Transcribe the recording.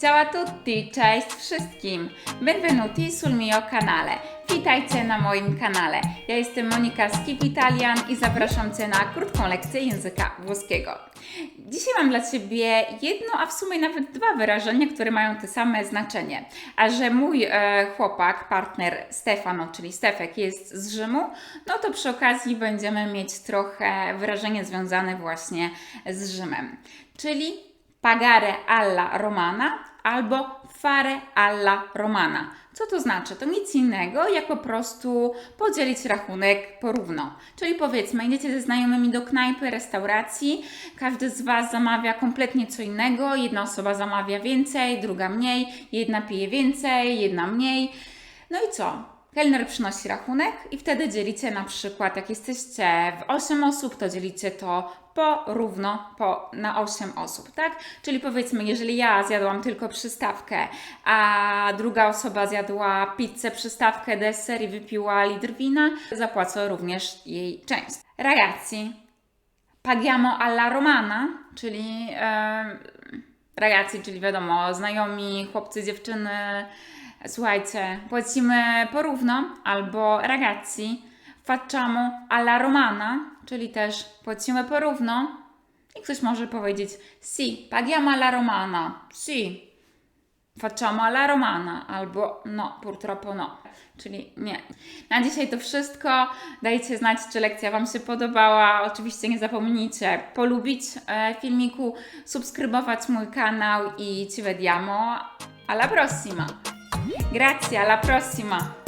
Ciao a tutti, cześć wszystkim! Benvenuti sul mio canale. Witajcie na moim kanale. Ja jestem Monika z Keep Italian i zapraszam Cię na krótką lekcję języka włoskiego. Dzisiaj mam dla Ciebie jedno, a w sumie nawet dwa wyrażenia, które mają te same znaczenie. A że mój e, chłopak, partner Stefano, czyli Stefek, jest z Rzymu, no to przy okazji będziemy mieć trochę wyrażenie związane właśnie z Rzymem. Czyli pagare alla romana albo fare alla romana. Co to znaczy? To nic innego, jak po prostu podzielić rachunek porówno. Czyli powiedzmy, idziecie ze znajomymi do knajpy, restauracji, każdy z Was zamawia kompletnie co innego, jedna osoba zamawia więcej, druga mniej, jedna pije więcej, jedna mniej. No i co? Kelner przynosi rachunek i wtedy dzielicie na przykład, jak jesteście w 8 osób, to dzielicie to porówno po, na 8 osób, tak? Czyli powiedzmy, jeżeli ja zjadłam tylko przystawkę, a druga osoba zjadła pizzę, przystawkę, deser i wypiła litr wina, zapłacę również jej część. Ragazzi, paghiamo alla romana, czyli e, ragazzi, czyli wiadomo, znajomi, chłopcy, dziewczyny, słuchajcie, płacimy porówno, albo ragazzi, facciamo alla romana, czyli też płacimy porówno. I ktoś może powiedzieć si, paghiamo alla romana, si, facciamo alla romana, albo no, purtroppo no, czyli nie. Na dzisiaj to wszystko. Dajcie znać, czy lekcja Wam się podobała. Oczywiście nie zapomnijcie polubić e, filmiku, subskrybować mój kanał i ci vediamo alla prossima. Grazie, alla prossima!